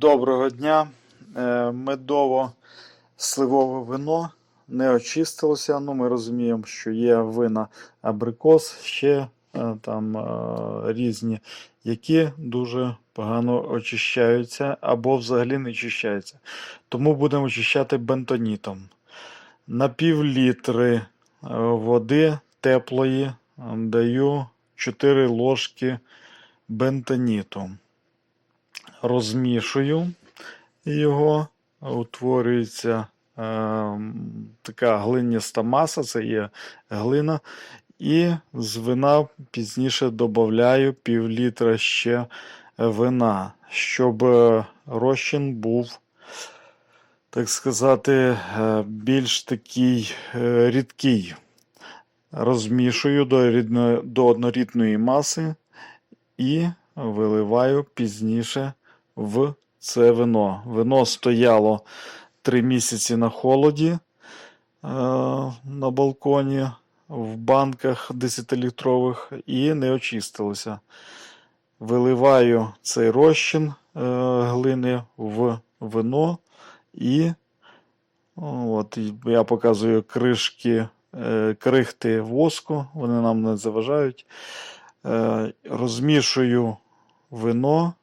Доброго дня. Е, Медово-сливове вино не очистилося. Ну, ми розуміємо, що є вина абрикос, ще е, там е, різні, які дуже погано очищаються або взагалі не очищаються. Тому будемо очищати бентонітом. На пів літри е, води теплої даю 4 ложки бентоніту розмішую його, утворюється е, така глиняста маса, це є глина. І з вина пізніше додаю пів літра ще вина, щоб е, розчин був, так сказати, е, більш такий е, рідкий. Розмішую до, рідної, до однорідної маси і виливаю пізніше в це вино. Вино стояло 3 місяці на холоді е, на балконі в банках 10-літрових і не очистилося. Виливаю цей розчин е, глини в вино і от, я показую кришки, е, крихти воску, вони нам не заважають. Е, розмішую вино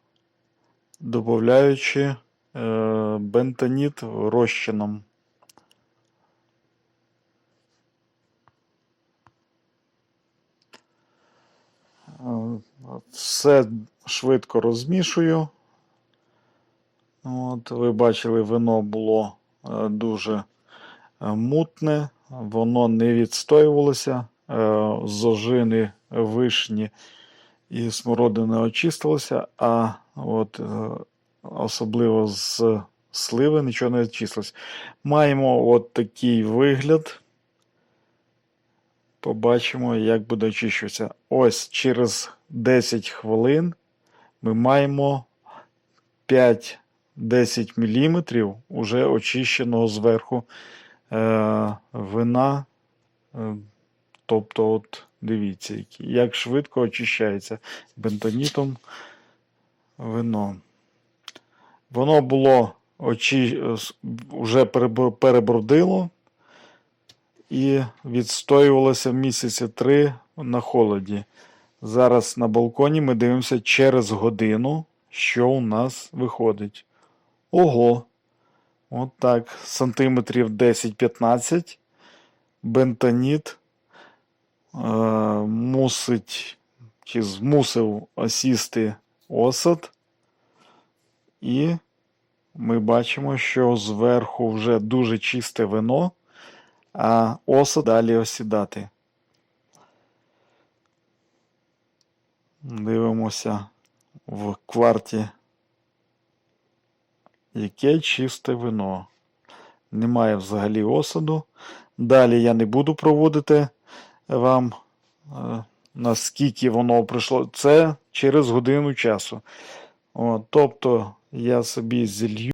додаючи е, бентоніт розчином. Е, Все швидко розмішую. От, Ви бачили, вино було е, дуже мутне, воно не відстоювалося, зожини вишні і смородина очистилася, а от е, особливо з сливи нічого не очистилось. Маємо от такий вигляд. Побачимо, як буде очищуватися. Ось через 10 хвилин ми маємо 5-10 мм уже очищеного зверху е, вина. Е, тобто, от дивіться, як швидко очищається бентонітом вино. Воно було очі... вже перебр- перебродило і відстоювалося місяці три на холоді. Зараз на балконі ми дивимося через годину, що у нас виходить. Ого! От так, сантиметрів 10-15. Бентоніт е, мусить чи змусив осісти осад. І ми бачимо, що зверху вже дуже чисте вино, а осад далі осідати. Дивимося в кварті. Яке чисте вино. Немає взагалі осаду. Далі я не буду проводити вам, е, наскільки воно прийшло, Це через годину часу. От, тобто я собі зілью.